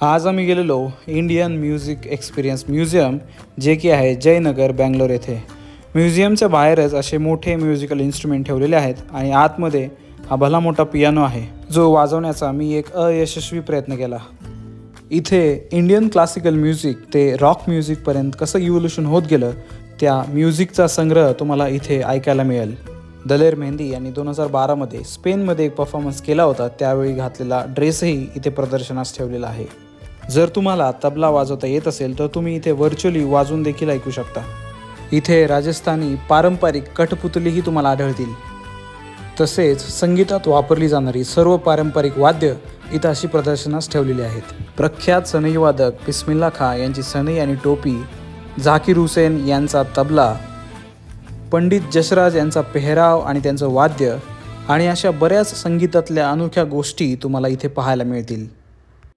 आज आम्ही गेलेलो इंडियन म्युझिक एक्सपिरियन्स म्युझियम जे की आहे जयनगर बँगलोर येथे. म्युझियमच्या बाहेरच असे मोठे म्युझिकल इन्स्ट्रुमेंट ठेवलेले आहेत आणि आतमध्ये हा भला मोठा पियानो आहे जो वाजवण्याचा मी एक अयशस्वी प्रयत्न केला. इथे इंडियन क्लासिकल म्युझिक ते रॉक म्युझिकपर्यंत कसं इव्होल्युशन होत गेलं त्या म्युझिकचा संग्रह तुम्हाला इथे ऐकायला मिळेल. दलेर मेहंदी यांनी दोन हजार बारामध्ये स्पेनमध्ये एक परफॉर्मन्स केला होता त्यावेळी घातलेला ड्रेसही इथे प्रदर्शनास ठेवलेला आहे. जर तुम्हाला तबला वाजवता येत असेल तर तुम्ही इथे व्हर्च्युअली वाजून देखील ऐकू शकता. इथे राजस्थानी पारंपरिक कठपुतलीही तुम्हाला आढळतील. तसेच संगीतात वापरली जाणारी सर्व पारंपरिक वाद्य इथं अशी प्रदर्शनास ठेवलेली आहेत. प्रख्यात सनई वादक बिस्मिल्ला खा यांची सनई आणि टोपी झाकीर हुसेन यांचा तबला पंडित जसराज यांचा पेहराव आणि त्यांचं वाद्य आणि अशा बऱ्याच संगीतातल्या अनोख्या गोष्टी तुम्हाला इथे पाहायला मिळतील.